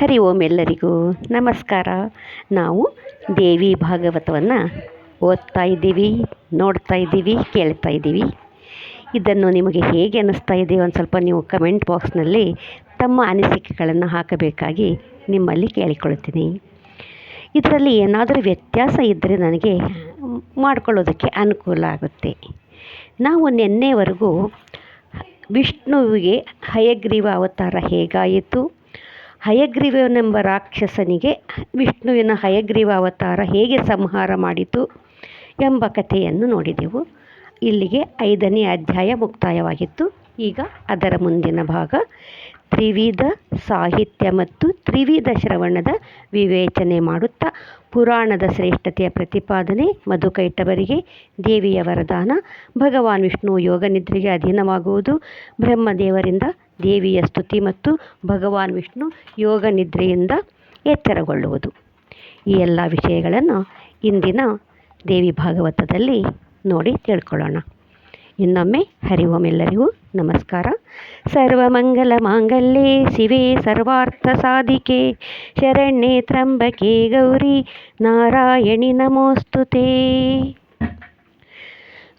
ಹರಿ ಓಂ ಎಲ್ಲರಿಗೂ ನಮಸ್ಕಾರ. ನಾವು ದೇವಿ ಭಾಗವತವನ್ನು ಓದ್ತಾ ಇದ್ದೀವಿ, ನೋಡ್ತಾ ಇದ್ದೀವಿ, ಕೇಳ್ತಾ ಇದ್ದೀವಿ. ಇದನ್ನು ನಿಮಗೆ ಹೇಗೆ ಅನ್ನಿಸ್ತಾ ಇದೆ ಒಂದು ಸ್ವಲ್ಪ ನೀವು ಕಮೆಂಟ್ ಬಾಕ್ಸ್ನಲ್ಲಿ ತಮ್ಮ ಅನಿಸಿಕೆಗಳನ್ನು ಹಾಕಬೇಕಾಗಿ ನಿಮ್ಮಲ್ಲಿ ಕೇಳಿಕೊಳ್ಳುತ್ತೀನಿ. ಇದರಲ್ಲಿ ಏನಾದರೂ ವ್ಯತ್ಯಾಸ ಇದ್ದರೆ ನನಗೆ ಮಾಡಿಕೊಳ್ಳೋದಕ್ಕೆ ಅನುಕೂಲ ಆಗುತ್ತೆ. ನಾವು ನಿನ್ನೆವರೆಗೂ ವಿಷ್ಣುವಿಗೆ ಹಯಗ್ರೀವ ಅವತಾರ ಹೇಗಾಯಿತು? ಹಯಗ್ರೀವನೆಂಬ ರಾಕ್ಷಸನಿಗೆ ವಿಷ್ಣುವಿನ ಹಯಗ್ರೀವ ಅವತಾರ ಹೇಗೆ ಸಂಹಾರ ಮಾಡಿತು ಎಂಬ ಕಥೆಯನ್ನು ನೋಡಿದೆವು. ಇಲ್ಲಿಗೆ ಐದನೇ ಅಧ್ಯಾಯ ಮುಕ್ತಾಯವಾಗಿತ್ತು. ಈಗ ಅದರ ಮುಂದಿನ ಭಾಗ. ತ್ರಿವಿಧ ಸಾಹಿತ್ಯ ಮತ್ತು ತ್ರಿವಿಧ ಶ್ರವಣದ ವಿವೇಚನೆ ಮಾಡುತ್ತಾ ಪುರಾಣದ ಶ್ರೇಷ್ಠತೆಯ ಪ್ರತಿಪಾದನೆ ಮಧುಕೈಟವರಿಗೆ ದೇವಿಯ ವರದಾನ ಭಗವಾನ್ ವಿಷ್ಣು ಯೋಗ ನಿದ್ರೆಗೆ ಅಧೀನವಾಗುವುದು ಬ್ರಹ್ಮದೇವರಿಂದ ದೇವಿಯ ಸ್ತುತಿ ಮತ್ತು ಭಗವಾನ್ ವಿಷ್ಣು ಯೋಗ ನಿದ್ರೆಯಿಂದ ಎಚ್ಚರಗೊಳ್ಳುವುದು ಈ ಎಲ್ಲ ವಿಷಯಗಳನ್ನು ಇಂದಿನ ದೇವಿ ಭಾಗವತದಲ್ಲಿ ನೋಡಿ ತಿಳ್ಕೊಳ್ಳೋಣ. ಇನ್ನೊಮ್ಮೆ ಹರಿ ಓಂ ಎಲ್ಲರಿಗೂ ನಮಸ್ಕಾರ ಸರ್ವಮಂಗಲ ಮಾಂಗಲ್ಯೆ ಶಿವೆ ಸರ್ವಾರ್ಥ ಸಾಧಿಕೆ. ಶರಣ್ಯೆ ತ್ರಂಬಕೆ ಗೌರಿ ನಾರಾಯಣಿ ನಮೋಸ್ತುತೇ.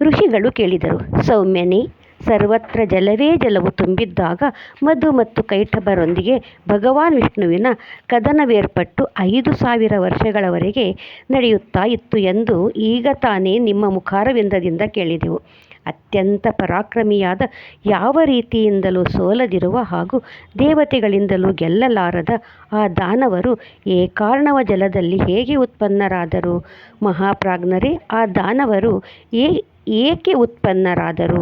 ಋಷಿಗಳು ಕೇಳಿದರು, ಸೌಮ್ಯನೇ ಸರ್ವತ್ರ ಜಲವೇ ಜಲವು ತುಂಬಿದ್ದಾಗ ಮಧು ಮತ್ತು ಕೈಟಭರೊಂದಿಗೆ ಭಗವಾನ್ ವಿಷ್ಣುವಿನ ಕದನವೇರ್ಪಟ್ಟು ಐದು ಸಾವಿರ ವರ್ಷಗಳವರೆಗೆ ನಡೆಯುತ್ತಾ ಇತ್ತು ಎಂದು ಈಗ ತಾನೇ ನಿಮ್ಮ ಮುಖಾರವಿಂದದಿಂದ ಕೇಳಿದೆವು. ಅತ್ಯಂತ ಪರಾಕ್ರಮಿಯಾದ ಯಾವ ರೀತಿಯಿಂದಲೂ ಸೋಲದಿರುವ ಹಾಗೂ ದೇವತೆಗಳಿಂದಲೂ ಗೆಲ್ಲಲಾರದ ಆ ದಾನವರು ಏಕಾರ್ಣವ ಜಲದಲ್ಲಿ ಹೇಗೆ ಉತ್ಪನ್ನರಾದರು? ಮಹಾಪ್ರಾಜ್ಞರೇ, ಆ ದಾನವರು ಏ ಏಕೆ ಉತ್ಪನ್ನರಾದರು?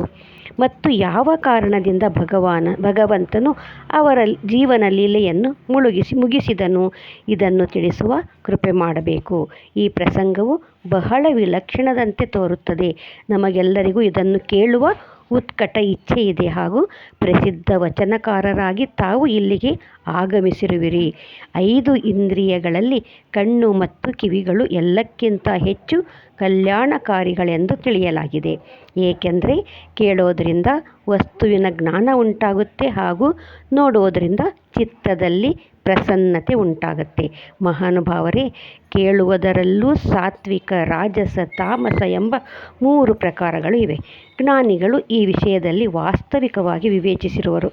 ಮತ್ತು ಯಾವ ಕಾರಣದಿಂದ ಭಗವಾನ, ಭಗವಂತನು ಅವರ ಜೀವನ ಲೀಲೆಯನ್ನು ಮುಳುಗಿಸಿ ಮುಗಿಸಿದನು? ಇದನ್ನು ತಿಳಿಸುವ ಕೃಪೆ ಮಾಡಬೇಕು. ಈ ಪ್ರಸಂಗವು ಬಹಳ ವಿಲಕ್ಷಣದಂತೆ ತೋರುತ್ತದೆ. ನಮಗೆಲ್ಲರಿಗೂ ಇದನ್ನು ಕೇಳುವ ಉತ್ಕಟ ಇಚ್ಛೆ ಇದೆ ಹಾಗೂ ಪ್ರಸಿದ್ಧ ವಚನಕಾರರಾಗಿ ತಾವು ಇಲ್ಲಿಗೆ ಆಗಮಿಸಿರುವಿರಿ. ಐದು ಇಂದ್ರಿಯಗಳಲ್ಲಿ ಕಣ್ಣು ಮತ್ತು ಕಿವಿಗಳು ಎಲ್ಲಕ್ಕಿಂತ ಹೆಚ್ಚು ಕಲ್ಯಾಣಕಾರಿಗಳೆಂದು ತಿಳಿಯಲಾಗಿದೆ. ಏಕೆಂದರೆ ಕೇಳೋದರಿಂದ ವಸ್ತುವಿನ ಜ್ಞಾನ ಉಂಟಾಗುತ್ತೆ ಹಾಗೂ ನೋಡೋದರಿಂದ ಚಿತ್ತದಲ್ಲಿ ಪ್ರಸನ್ನತೆ ಉಂಟಾಗತ್ತೆ. ಮಹಾನುಭಾವರೇ, ಕೇಳುವುದರಲ್ಲೂ ಸಾತ್ವಿಕ, ರಾಜಸ, ತಾಮಸ ಎಂಬ ಮೂರು ಪ್ರಕಾರಗಳು ಇವೆ. ಜ್ಞಾನಿಗಳು ಈ ವಿಷಯದಲ್ಲಿ ವಾಸ್ತವಿಕವಾಗಿ ವಿವೇಚಿಸಿರುವರು.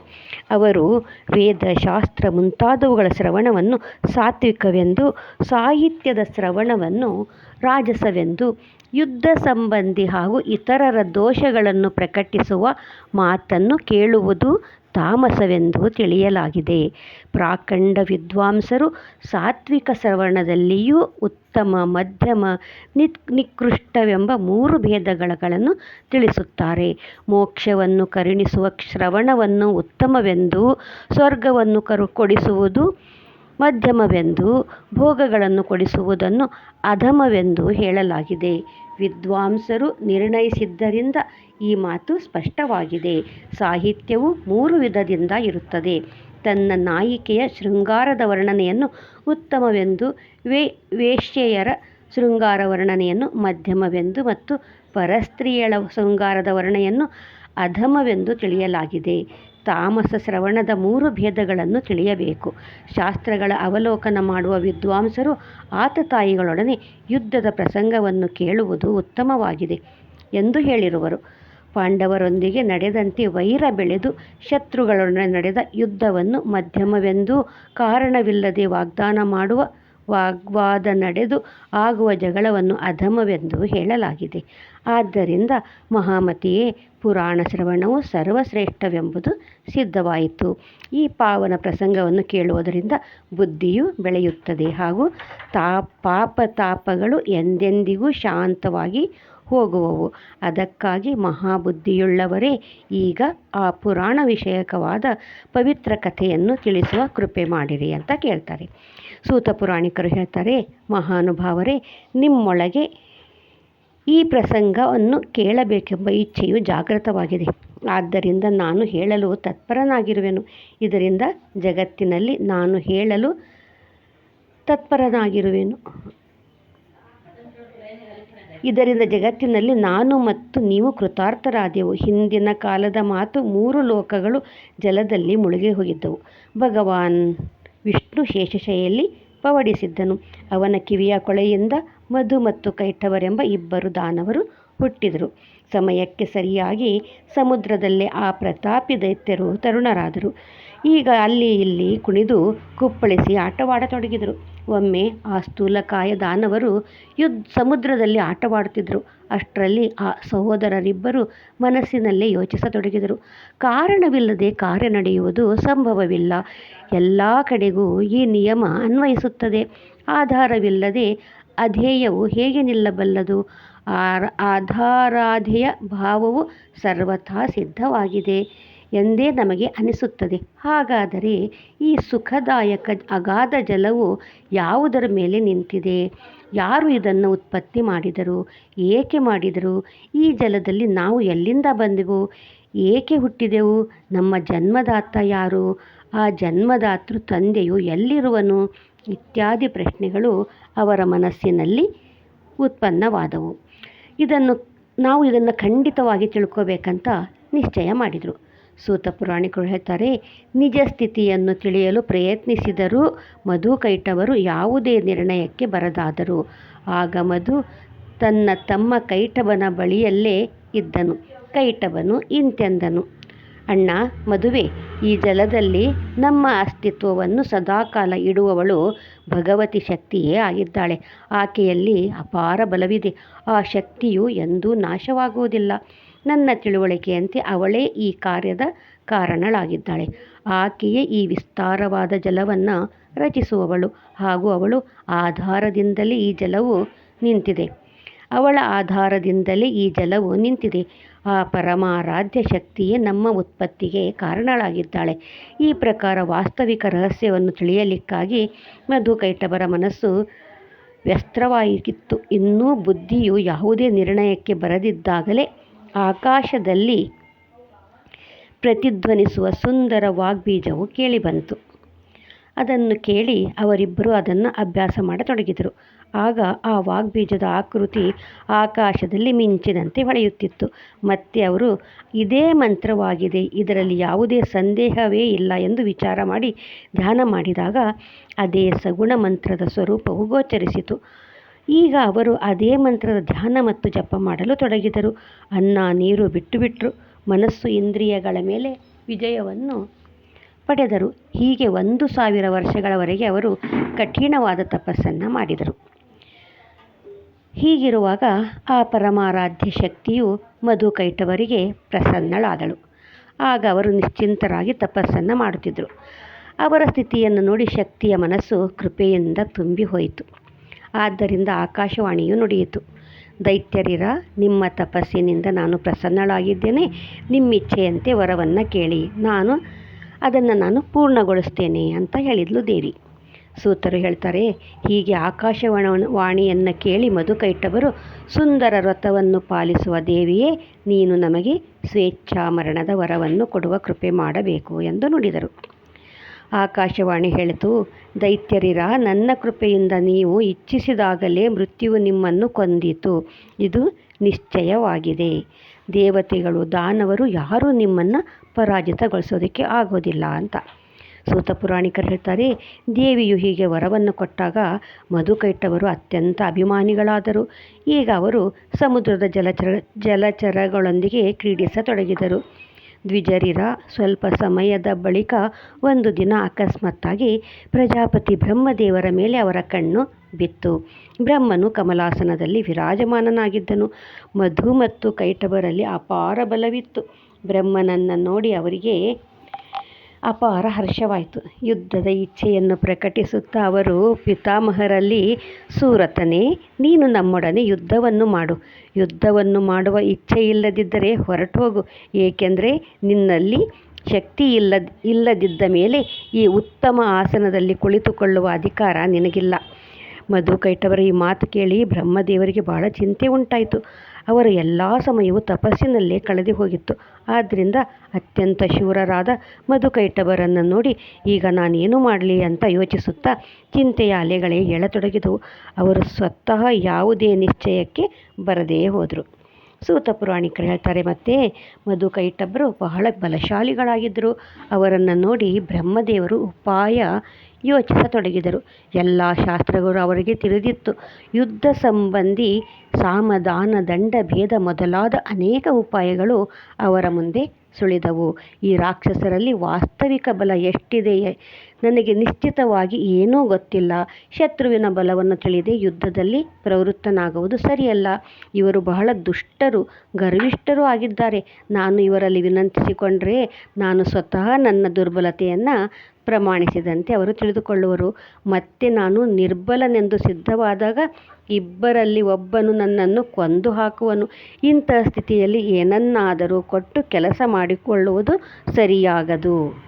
ಅವರು ವೇದ, ಶಾಸ್ತ್ರ ಮುಂತಾದವುಗಳ ಶ್ರವಣವನ್ನು ಸಾತ್ವಿಕವೆಂದು, ಸಾಹಿತ್ಯದ ಶ್ರವಣವನ್ನು ರಾಜಸವೆಂದು, ಯುದ್ಧ ಸಂಬಂಧಿ ಹಾಗೂ ಇತರರ ದೋಷಗಳನ್ನು ಪ್ರಕಟಿಸುವ ಮಾತನ್ನು ಕೇಳುವುದು ತಾಮಸವೆಂದು ತಿಳಿಯಲಾಗಿದೆ. ಪ್ರಾಕಂಡ ವಿದ್ವಾಂಸರು ಸಾತ್ವಿಕ ಶ್ರವಣದಲ್ಲಿಯೂ ಉತ್ತಮ, ಮಧ್ಯಮ, ನಿತ್, ನಿಕೃಷ್ಟವೆಂಬ ಮೂರು ಭೇದಗಳನ್ನು ತಿಳಿಸುತ್ತಾರೆ. ಮೋಕ್ಷವನ್ನು ಕರುಣಿಸುವ ಶ್ರವಣವನ್ನು ಉತ್ತಮವೆಂದು, ಸ್ವರ್ಗವನ್ನು ಕರು, ಕೊಡಿಸುವುದು ಮಧ್ಯಮವೆಂದು ಭೋಗಗಳನ್ನು ಕೊಡಿಸುವುದನ್ನು ಅಧಮವೆಂದು ಹೇಳಲಾಗಿದೆ. ವಿದ್ವಾಂಸರು ನಿರ್ಣಯಿಸಿದ್ದರಿಂದ ಈ ಮಾತು ಸ್ಪಷ್ಟವಾಗಿದೆ. ಸಾಹಿತ್ಯವು ಮೂರು ವಿಧದಿಂದ ಇರುತ್ತದೆ. ತನ್ನ ನಾಯಿಕೆಯ ಶೃಂಗಾರದ ವರ್ಣನೆಯನ್ನು ಉತ್ತಮವೆಂದು ವೇ, ವೇಶ್ಯೆಯರ ಶೃಂಗಾರ ವರ್ಣನೆಯನ್ನು ಮಧ್ಯಮವೆಂದು ಮತ್ತು ಪರಸ್ತ್ರೀಯಳ ಶೃಂಗಾರದ ವರ್ಣನೆಯನ್ನು ಅಧಮವೆಂದು ತಿಳಿಯಲಾಗಿದೆ. ತಾಮಸ ಶ್ರವಣದ ಮೂರು ಭೇದಗಳನ್ನು ತಿಳಿಯಬೇಕು. ಶಾಸ್ತ್ರಗಳ ಅವಲೋಕನ ಮಾಡುವ ವಿದ್ವಾಂಸರು ಆತತಾಯಿಗಳೊಡನೆ ಯುದ್ಧದ ಪ್ರಸಂಗವನ್ನು ಕೇಳುವುದು ಉತ್ತಮವಾಗಿದೆ ಎಂದು ಹೇಳಿರುವರು. ಪಾಂಡವರೊಂದಿಗೆ ನಡೆದಂತೆ ವೈರ ಬೆಳೆದು ಶತ್ರುಗಳೊಡನೆ ನಡೆದ ಯುದ್ಧವನ್ನು ಮಧ್ಯಮವೆಂದೂ ಕಾರಣವಿಲ್ಲದೆ ವಾಗ್ದಾನ ಮಾಡುವ ವಾಗ್ವಾದ ನಡೆದು ಆಗುವ ಜಗಳವನ್ನು ಅಧಮವೆಂದು ಹೇಳಲಾಗಿದೆ. ಆದ್ದರಿಂದ ಮಹಾಮತಿಯೇ, ಪುರಾಣ ಶ್ರವಣವು ಸರ್ವಶ್ರೇಷ್ಠವೆಂಬುದು ಸಿದ್ಧವಾಯಿತು. ಈ ಪಾವನ ಪ್ರಸಂಗವನ್ನು ಕೇಳುವುದರಿಂದ ಬುದ್ಧಿಯು ಬೆಳೆಯುತ್ತದೆ ಹಾಗೂ ತಾ ಪಾಪ ತಾಪಗಳು ಎಂದೆಂದಿಗೂ ಶಾಂತವಾಗಿ ಹೋಗುವವು. ಅದಕ್ಕಾಗಿ ಮಹಾಬುದ್ಧಿಯುಳ್ಳವರೇ, ಈಗ ಆ ಪುರಾಣ ವಿಷಯಕವಾದ ಪವಿತ್ರ ಕಥೆಯನ್ನು ತಿಳಿಸುವ ಕೃಪೆ ಮಾಡಿರಿ ಅಂತ ಕೇಳ್ತಾರೆ. ಸೂತ ಪುರಾಣಿಕರು ಹೇಳ್ತಾರೆ, ಮಹಾನುಭಾವರೇ, ನಿಮ್ಮೊಳಗೆ ಈ ಪ್ರಸಂಗವನ್ನು ಕೇಳಬೇಕೆಂಬ ಇಚ್ಛೆಯು ಜಾಗೃತವಾಗಿದೆ. ಆದ್ದರಿಂದ ನಾನು ಹೇಳಲು ತತ್ಪರನಾಗಿರುವೆನು. ಇದರಿಂದ ಜಗತ್ತಿನಲ್ಲಿ ನಾನು ಹೇಳಲು ತತ್ಪರನಾಗಿರುವೆನು. ಇದರಿಂದ ಜಗತ್ತಿನಲ್ಲಿ ನಾನು ಮತ್ತು ನೀವು ಕೃತಾರ್ಥರಾದೆವು. ಹಿಂದಿನ ಕಾಲದ ಮಾತು ಮೂರು ಲೋಕಗಳು ಜಲದಲ್ಲಿ ಮುಳುಗಿ ಹೋಗಿದ್ದವು. ಭಗವಾನ್ ವಿಷ್ಣು ಶೇಷಶೈಯಲ್ಲಿ ಪವಡಿಸಿದ್ದನು. ಅವನ ಕಿವಿಯ ಕೊಳೆಯಿಂದ ಮಧು ಮತ್ತು ಕೈಟವರೆಂಬ ಇಬ್ಬರು ದಾನವರು ಹುಟ್ಟಿದರು. ಸಮಯಕ್ಕೆ ಸರಿಯಾಗಿ ಸಮುದ್ರದಲ್ಲೇ ಆ ಪ್ರತಾಪಿ ದೈತ್ಯರು ತರುಣರಾದರು. ಈಗ ಅಲ್ಲಿ ಇಲ್ಲಿ ಕುಣಿದು ಕುಪ್ಪಳಿಸಿ ಆಟವಾಡತೊಡಗಿದರು. ಒಮ್ಮೆ ಆ ಸ್ಥೂಲಕಾಯ ದಾನವರು ಯುದ್ಧ ಸಮುದ್ರದಲ್ಲಿ ಆಟವಾಡುತ್ತಿದ್ದರು. ಅಷ್ಟರಲ್ಲಿ ಆ ಸಹೋದರರಿಬ್ಬರು ಮನಸ್ಸಿನಲ್ಲೇ ಯೋಚಿಸತೊಡಗಿದರು. ಕಾರಣವಿಲ್ಲದೆ ಕಾರ್ಯ ನಡೆಯುವುದು ಸಂಭವವಿಲ್ಲ. ಎಲ್ಲ ಕಡೆಗೂ ಈ ನಿಯಮ ಅನ್ವಯಿಸುತ್ತದೆ. ಆಧಾರವಿಲ್ಲದೆ ಅಧೇಯವು ಹೇಗೆ ನಿಲ್ಲಬಲ್ಲದು? ಆಧಾರಾಧೇಯ ಭಾವವು ಸರ್ವಥಾ ಸಿದ್ಧವಾಗಿದೆ ಎಂದೇ ನಮಗೆ ಅನಿಸುತ್ತದೆ. ಹಾಗಾದರೆ ಈ ಸುಖದಾಯಕ ಅಗಾಧ ಜಲವು ಯಾವುದರ ಮೇಲೆ ನಿಂತಿದೆ? ಯಾರು ಇದನ್ನು ಉತ್ಪತ್ತಿ ಮಾಡಿದರು? ಏಕೆ ಮಾಡಿದರು? ಈ ಜಲದಲ್ಲಿ ನಾವು ಎಲ್ಲಿಂದ ಬಂದೆವು? ಏಕೆ ಹುಟ್ಟಿದೆವು? ನಮ್ಮ ಜನ್ಮದಾತ ಯಾರು? ಆ ಜನ್ಮದಾತೃ ತಂದೆಯು ಎಲ್ಲಿರುವನು? ಇತ್ಯಾದಿ ಪ್ರಶ್ನೆಗಳು ಅವರ ಮನಸ್ಸಿನಲ್ಲಿ ಉತ್ಪನ್ನವಾದವು. ಇದನ್ನು ನಾವು ಇದನ್ನು ಖಂಡಿತವಾಗಿ ತಿಳ್ಕೋಬೇಕಂತ ನಿಶ್ಚಯ ಮಾಡಿದರು. ಸೂತ ಪುರಾಣಿಕರು ಹೇಳ್ತಾರೆ, ನಿಜ ಸ್ಥಿತಿಯನ್ನು ತಿಳಿಯಲು ಪ್ರಯತ್ನಿಸಿದರೂ ಮಧು ಕೈಟವರು ಯಾವುದೇ ನಿರ್ಣಯಕ್ಕೆ ಬರದಾದರು. ಆಗ ಮಧು ತನ್ನ ತಮ್ಮ ಕೈಟಬನ ಬಳಿಯಲ್ಲೇ ಇದ್ದನು. ಕೈಟಬನು ಇಂತೆಂದನು. ಅಣ್ಣ, ಮದುವೆ, ಈ ಜಲದಲ್ಲಿ ನಮ್ಮ ಅಸ್ತಿತ್ವವನ್ನು ಸದಾಕಾಲ ಇಡುವವಳು ಭಗವತಿ ಶಕ್ತಿಯೇ ಆಗಿದ್ದಾಳೆ. ಆಕೆಯಲ್ಲಿ ಅಪಾರ ಬಲವಿದೆ. ಆ ಶಕ್ತಿಯು ಎಂದೂ ನಾಶವಾಗುವುದಿಲ್ಲ. ನನ್ನ ತಿಳುವಳಿಕೆಯಂತೆ ಅವಳೇ ಈ ಕಾರ್ಯದ ಕಾರಣಳಾಗಿದ್ದಾಳೆ. ಆಕೆಯೇ ಈ ವಿಸ್ತಾರವಾದ ಜಲವನ್ನು ರಚಿಸುವವಳು ಹಾಗೂ ಅವಳು ಆಧಾರದಿಂದಲೇ ಈ ಜಲವು ನಿಂತಿದೆ. ಅವಳ ಆಧಾರದಿಂದಲೇ ಈ ಜಲವು ನಿಂತಿದೆ. ಆ ಪರಮಾರಾಧ್ಯ ಶಕ್ತಿಯೇ ನಮ್ಮ ಉತ್ಪತ್ತಿಗೆ ಕಾರಣಳಾಗಿದ್ದಾಳೆ. ಈ ಪ್ರಕಾರ ವಾಸ್ತವಿಕ ರಹಸ್ಯವನ್ನು ತಿಳಿಯಲಿಕ್ಕಾಗಿ ಮಧು ಕೈಟಬರ ಮನಸ್ಸು ವ್ಯಸ್ತ್ರವಾಗಿತ್ತು ಇನ್ನೂ ಬುದ್ಧಿಯು ಯಾವುದೇ ನಿರ್ಣಯಕ್ಕೆ ಬರದಿದ್ದಾಗಲೇ ಆಕಾಶದಲ್ಲಿ ಪ್ರತಿಧ್ವನಿಸುವ ಸುಂದರ ವಾಗ್ಬೀಜವು ಕೇಳಿಬಂತು. ಅದನ್ನು ಕೇಳಿ ಅವರಿಬ್ಬರು ಅದನ್ನು ಅಭ್ಯಾಸ ಮಾಡತೊಡಗಿದರು. ಆಗ ಆ ವಾಗ್ಬೀಜದ ಆಕೃತಿ ಆಕಾಶದಲ್ಲಿ ಮಿಂಚಿನಂತೆ ಹೊಳೆಯುತ್ತಿತ್ತು. ಮತ್ತೆ ಅವರು, ಇದೇ ಮಂತ್ರವಾಗಿದೆ, ಇದರಲ್ಲಿ ಯಾವುದೇ ಸಂದೇಹವೇ ಇಲ್ಲ ಎಂದು ವಿಚಾರ ಮಾಡಿ ಧ್ಯಾನ ಮಾಡಿದಾಗ ಅದೇ ಸಗುಣ ಮಂತ್ರದ ಸ್ವರೂಪವು ಗೋಚರಿಸಿತು. ಈಗ ಅವರು ಅದೇ ಮಂತ್ರದ ಧ್ಯಾನ ಮತ್ತು ಜಪ ಮಾಡಲು ತೊಡಗಿದರು. ಅನ್ನ, ನೀರು ಬಿಟ್ಟು ಬಿಟ್ಟರು ಮನಸ್ಸು ಇಂದ್ರಿಯಗಳ ಮೇಲೆ ವಿಜಯವನ್ನು ಪಡೆದರು. ಹೀಗೆ ಒಂದು ಸಾವಿರ ವರ್ಷಗಳವರೆಗೆ ಅವರು ಕಠಿಣವಾದ ತಪಸ್ಸನ್ನು ಮಾಡಿದರು. ಹೀಗಿರುವಾಗ ಆ ಪರಮಾರಾಧ್ಯ ಶಕ್ತಿಯು ಮಧು ಕೈಟವರಿಗೆ ಪ್ರಸನ್ನಳಾದಳು. ಆಗ ಅವರು ನಿಶ್ಚಿಂತರಾಗಿ ತಪಸ್ಸನ್ನು ಮಾಡುತ್ತಿದ್ದರು. ಅವರ ಸ್ಥಿತಿಯನ್ನು ನೋಡಿ ಶಕ್ತಿಯ ಮನಸ್ಸು ಕೃಪೆಯಿಂದ ತುಂಬಿ ಹೋಯಿತು. ಆದ್ದರಿಂದ ಆಕಾಶವಾಣಿಯು ನುಡಿಯಿತು. ದೈತ್ಯರಿರ, ನಿಮ್ಮ ತಪಸ್ಸಿನಿಂದ ನಾನು ಪ್ರಸನ್ನಳಾಗಿದ್ದೇನೆ. ನಿಮ್ಮಿಚ್ಛೆಯಂತೆ ವರವನ್ನು ಕೇಳಿ. ನಾನು ಅದನ್ನು ನಾನು ಪೂರ್ಣಗೊಳಿಸ್ತೇನೆ ಅಂತ ಹೇಳಿದ್ಲು ದೇವಿ. ಸೂತರು ಹೇಳ್ತಾರೆ, ಹೀಗೆ ಆಕಾಶವಾಣ ವಾಣಿಯನ್ನು ಕೇಳಿ ಮಧುಕೈಟವರು ಸುಂದರ ವ್ರತವನ್ನು ಪಾಲಿಸುವ ದೇವಿಯೇ, ನೀನು ನಮಗೆ ಸ್ವೇಚ್ಛಾ ಮರಣದ ವರವನ್ನು ಕೊಡುವ ಕೃಪೆ ಮಾಡಬೇಕು ಎಂದು ನುಡಿದರು. ಆಕಾಶವಾಣಿ ಹೇಳಿತು, ದೈತ್ಯರಿರ, ನನ್ನ ಕೃಪೆಯಿಂದ ನೀವು ಇಚ್ಛಿಸಿದಾಗಲೇ ಮೃತ್ಯುವು ನಿಮ್ಮನ್ನು ಕೊಂದಿತು, ಇದು ನಿಶ್ಚಯವಾಗಿದೆ. ದೇವತೆಗಳು, ದಾನವರು ಯಾರೂ ನಿಮ್ಮನ್ನು ಪರಾಜಿತಗೊಳಿಸೋದಕ್ಕೆ ಆಗೋದಿಲ್ಲ ಅಂತ. ಸೂತ ಪುರಾಣಿಕರು ಹೇಳ್ತಾರೆ, ದೇವಿಯು ಹೀಗೆ ವರವನ್ನು ಕೊಟ್ಟಾಗ ಮಧುಕೈಟವರು ಅತ್ಯಂತ ಅಭಿಮಾನಿಗಳಾದರು. ಈಗ ಅವರು ಸಮುದ್ರದ ಜಲಚರ, ಜಲಚರಗಳೊಂದಿಗೆ ಕ್ರೀಡಿಸತೊಡಗಿದರು. ದ್ವಿಜರಿರ ಸ್ವಲ್ಪ ಸಮಯದ ಬಳಿಕ ಒಂದು ದಿನ ಅಕಸ್ಮಾತ್ತಾಗಿ ಪ್ರಜಾಪತಿ ಬ್ರಹ್ಮದೇವರ ಮೇಲೆ ಅವರ ಕಣ್ಣು ಬಿತ್ತು. ಬ್ರಹ್ಮನು ಕಮಲಾಸನದಲ್ಲಿ ವಿರಾಜಮಾನನಾಗಿದ್ದನು. ಮಧು ಮತ್ತು ಕೈಟಬರಲ್ಲಿ ಅಪಾರ ಬಲವಿತ್ತು. ಬ್ರಹ್ಮನನ್ನು ನೋಡಿ ಅವರಿಗೆ ಅಪಾರ ಹರ್ಷವಾಯಿತು. ಯುದ್ಧದ ಇಚ್ಛೆಯನ್ನು ಪ್ರಕಟಿಸುತ್ತಾ ಅವರು ಪಿತಾಮಹರಲ್ಲಿ, ಸೂರತನೇ, ನೀನು ನಮ್ಮೊಡನೆ ಯುದ್ಧವನ್ನು ಮಾಡು. ಯುದ್ಧವನ್ನು ಮಾಡುವ ಇಚ್ಛೆ ಇಲ್ಲದಿದ್ದರೆ ಹೊರಟು ಹೋಗು ಏಕೆಂದರೆ ನಿನ್ನಲ್ಲಿ ಶಕ್ತಿ ಇಲ್ಲ ಇಲ್ಲದಿದ್ದ ಮೇಲೆ ಈ ಉತ್ತಮ ಆಸನದಲ್ಲಿ ಕುಳಿತುಕೊಳ್ಳುವ ಅಧಿಕಾರ ನಿನಗಿಲ್ಲ. ಮಧು ಕೈಟವರ ಈ ಮಾತು ಕೇಳಿ ಬ್ರಹ್ಮದೇವರಿಗೆ ಬಹಳ ಚಿಂತೆ ಉಂಟಾಯಿತು. ಅವರ ಎಲ್ಲ ಸಮಯವು ತಪಸ್ಸಿನಲ್ಲೇ ಕಳೆದು ಹೋಗಿತ್ತು. ಆದ್ದರಿಂದ ಅತ್ಯಂತ ಶೂರರಾದ ಮಧುಕೈಟಬರನ್ನು ನೋಡಿ, ಈಗ ನಾನೇನು ಮಾಡಲಿ ಅಂತ ಯೋಚಿಸುತ್ತಾ ಚಿಂತೆಯ ಅಲೆಗಳೇ ಏಳತೊಡಗಿದವು ಅವರು ಸ್ವತಃ ಯಾವುದೇ ನಿಶ್ಚಯಕ್ಕೆ ಬರದೇ ಹೋದರು. ಸೂತ ಪುರಾಣಿಕರು ಹೇಳ್ತಾರೆ, ಮತ್ತೆ ಮಧು ಕೈಟಬ್ಬರು ಬಹಳ ಬಲಶಾಲಿಗಳಾಗಿದ್ದರು. ಅವರನ್ನು ನೋಡಿ ಬ್ರಹ್ಮದೇವರು ಉಪಾಯ ಯೋಚಿಸತೊಡಗಿದರು. ಎಲ್ಲ ಶಾಸ್ತ್ರಗಳು ಅವರಿಗೆ ತಿಳಿದಿತ್ತು. ಯುದ್ಧ ಸಂಬಂಧಿ ಸಾಮದಾನ ದಂಡ ಭೇದ ಮೊದಲಾದ ಅನೇಕ ಉಪಾಯಗಳು ಅವರ ಮುಂದೆ ಸುಳಿದವು. ಈ ರಾಕ್ಷಸರಲ್ಲಿ ವಾಸ್ತವಿಕ ಬಲ ಎಷ್ಟಿದೆ ನನಗೆ ನಿಶ್ಚಿತವಾಗಿ ಏನೂ ಗೊತ್ತಿಲ್ಲ. ಶತ್ರುವಿನ ಬಲವನ್ನು ತಿಳಿದೆ ಯುದ್ಧದಲ್ಲಿ ಪ್ರವೃತ್ತನಾಗುವುದು ಸರಿಯಲ್ಲ. ಇವರು ಬಹಳ ದುಷ್ಟರು, ಗರ್ವಿಷ್ಠರು ಆಗಿದ್ದಾರೆ. ನಾನು ಇವರಲ್ಲಿ ವಿನಂತಿಸಿಕೊಂಡರೆ ನಾನು ಸ್ವತಃ ನನ್ನ ದುರ್ಬಲತೆಯನ್ನು ಪ್ರಮಾಣಿಸಿದಂತೆ ಅವರು ತಿಳಿದುಕೊಳ್ಳುವರು. ಮತ್ತೆ ನಾನು ನಿರ್ಬಲನೆಂದು ಸಿದ್ಧವಾದಾಗ ಇಬ್ಬರಲ್ಲಿ ಒಬ್ಬನು ನನ್ನನ್ನು ಕೊಂದು ಹಾಕುವನು. ಇಂತಹ ಸ್ಥಿತಿಯಲ್ಲಿ ಏನನ್ನಾದರೂ ಕೊಟ್ಟು ಕೆಲಸ ಮಾಡಿಕೊಳ್ಳುವುದು ಸರಿಯಾಗದು.